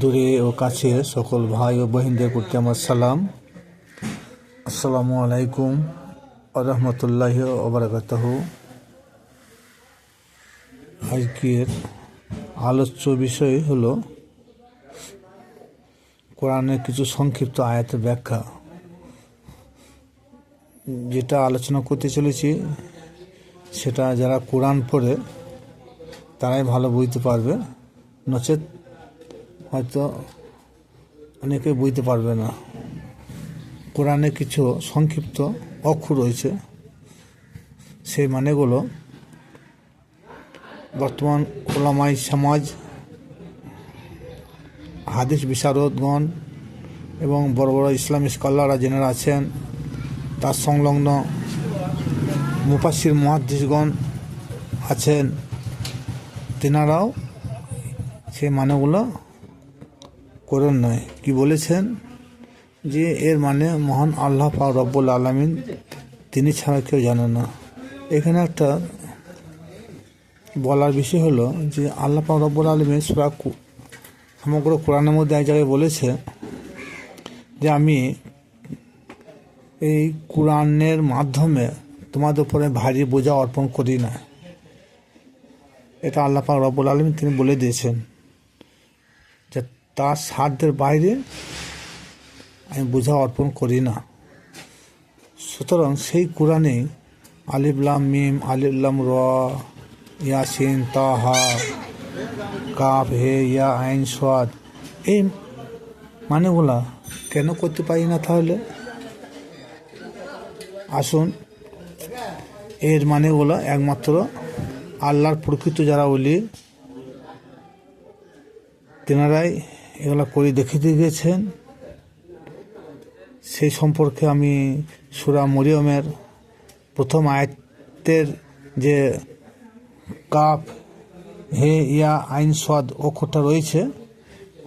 দূরে ও কাছে সকল ভাই ও বহিনদের প্রতি আমার সালাম। আসসালামু আলাইকুম রহমতুল্লাহ ওবরাকাতহ আজকের আলোচ্য বিষয় হলো কোরআনের কিছু সংক্ষিপ্ত আয়াতের ব্যাখ্যা। যেটা আলোচনা করতে চলেছি, সেটা যারা কোরআন পড়ে, তারাই ভালো বুঝতে পারবে। নচেত হয়তো অনেকে বুঝতে পারবে না। কোরআনে কিছু সংক্ষিপ্ত অক্ষর রয়েছে। সেই মানেগুলো বর্তমান ওলামাই সমাজ, হাদিস বিশারদগণ এবং বড় বড় ইসলামী স্কলাররা যেনারা আছেন, তার সংলগ্ন মুফাসির মহাদিসগণ আছেন, তেনারাও সেই মানেগুলো করেন নয় কি বলেছেন? যে এর মানে মহান আল্লাহ পাক রব্বুল আলমিন তিনি ছাড়া কেউ জানে না। এখানে একটা বলার বিষয় হলো যে আল্লাহ পাক রব্বুল আলমিন সুরা সমগ্র কোরআনের মধ্যে এক জায়গায় বলেছে যে আমি এই কোরআনের মাধ্যমে তোমাদের উপরে ভারী বোঝা অর্পণ করি না এটা আল্লাহ পাক রব্বুল আলমিন তিনি বলে দিয়েছেন। তার সাধ্যের বাইরে আমি বোঝা অর্পণ করি না। সুতরাং সেই কোরআনে আলিফলাম মিম আলিফলাম র, ইয়াসিন, তাহা, কাফ, হে, ইয়া, আইন সাদ এই মানেগুলা কেন করতে পারি না তাহলে? আসুন, এর মানেগুলো একমাত্র আল্লাহর প্রকৃত যারা বলি তেনারাই এগুলো করে দেখিয়ে গিয়েছেন। সেই সম্পর্কে আমি সুরা মরিয়মের প্রথম আয়ত্তের যে কাপ হে ইয়া আইন স্বাদ অক্ষরটা রয়েছে,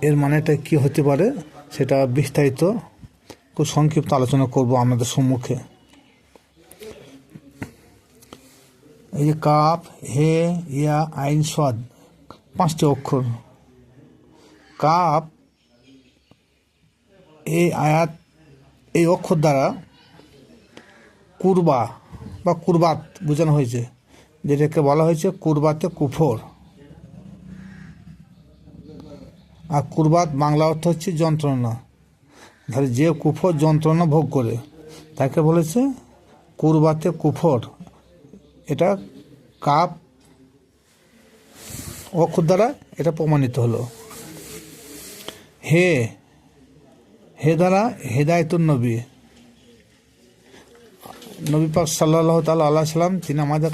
এর মানেটা কি হতে পারে সেটা বিস্তারিত খুব সংক্ষিপ্ত আলোচনা করব আমাদের সম্মুখে। এই যে কাপ হে ইয়া আইন স্বাদ পাঁচটি অক্ষর। কাপ, এই আয়াত, এই অক্ষর দ্বারা কুরবা বা কুরবাত বোঝানো হয়েছে, যেটাকে বলা হয়েছে কুরবাতে কুফর। আর কুরবাত বাংলা অর্থ হচ্ছে যন্ত্রণা। তাহলে যে কুফর যন্ত্রণা ভোগ করে, তাকে বলেছে কুরবাতে কুফর। এটা কাপ, অক্ষর দ্বারা এটা প্রমাণিত হলো। হে হে দ্বারা হেদায়তুন নবী। নবী পাক সাল্লাহ তাল্লাহ আল্লাহ সাল্লাম তিনি আমাদের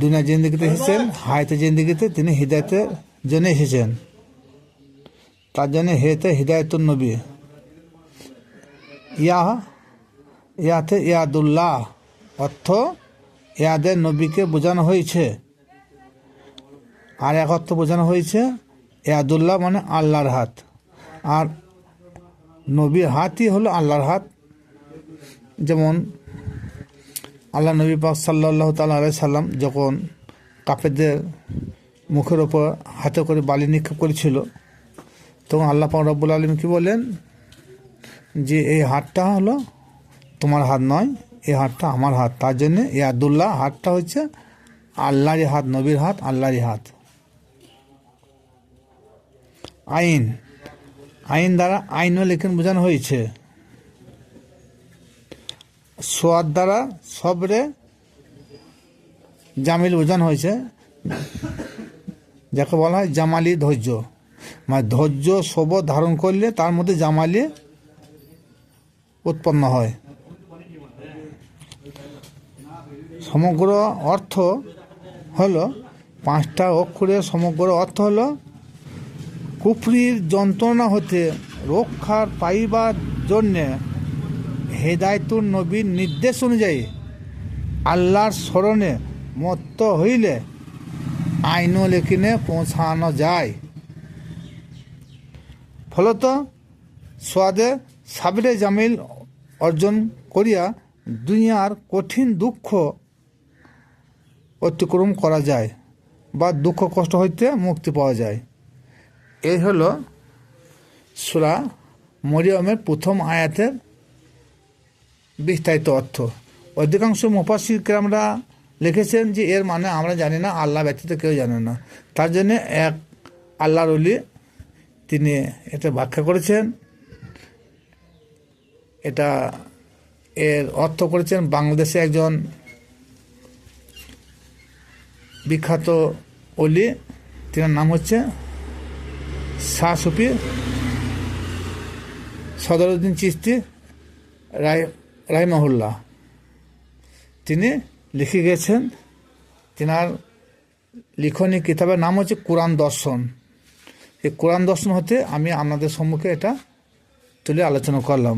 দুনিয়া জিন্দিগিতে এসেছেন, হায়তে জিন্দিগিতে তিনি হৃদায়তের জন্য এসেছেন। তার জন্য হেতে হৃদায়তুন নবী। ইয়া, ইয়াতে ইয়াদুল্লাহ, অর্থ ইয়াদের নবীকে বোঝানো হয়েছে। আর এক অর্থ বোঝানো হয়েছে ইয়াদুল্লাহ মানে আল্লাহর হাত। আর নবীর হাতই হলো আল্লাহর হাত। যেমন আল্লাহ নবী পাক সাল্লাহ আলাই সাল্লাম যখন কাপেদের মুখের ওপর হাতে করে বালি নিক্ষেপ করেছিল, তখন আল্লাহ পাক রব্বুল আলম কী বলেন যে এই হাতটা হলো তোমার হাত নয়, এই হাতটা আমার হাত। তার জন্যে এই আবদুল্লাহ হাতটা হচ্ছে আল্লাহরই হাত, নবীর হাত, আল্লাহরই হাত। আইন। আইন দ্বারা আইন লেখেন বোঝানো হয়েছে। সোয়াদ দ্বারা সবরে জামিল বোঝানো হয়েছে। যাকে বলা হয় জামালি ধৈর্য। মানে ধৈর্য সব ধারণ করলে তার মধ্যে জামালি উৎপন্ন হয়। সমগ্র অর্থ হলো পাঁচটা অক্ষরের সমগ্র অর্থ হলো কুফরির যন্ত্রণা হতে রক্ষার পাইবার জন্যে হেদায়তুর নবীর নির্দেশ অনুযায়ী আল্লাহর স্মরণে মত্ত হইলে আইন লেখিনে পৌঁছানো যায়। ফলত সোয়াদে সাবরে জামিল অর্জন করিয়া দুনিয়ার কঠিন দুঃখ অতিক্রম করা যায় বা দুঃখ কষ্ট হইতে মুক্তি পাওয়া যায়। এই হলো সুরা মরিয়মের প্রথম আয়াতের বিস্তারিত অর্থ। অধিকাংশ মুফাসিকরা লিখেছেন যে এর মানে আমরা জানি না, আল্লাহ ব্যতীত কেউ জানে না। তার জন্য এক আল্লাহর অলি তিনি এটা ব্যাখ্যা করেছেন। এটা এর অর্থ করেছেন বাংলাদেশে একজন বিখ্যাত অলি তিনার নাম হচ্ছে শাহ সুফি সদরুদ্দিন চিস্তি রায় রাইমহুল্লাহ। তিনি লিখে গেছেন, তিনার লিখনী কিতাবের নাম হচ্ছে কোরআন দর্শন। এই কোরআন দর্শন হতে আমি আপনাদের সম্মুখে এটা তুলে আলোচনা করলাম।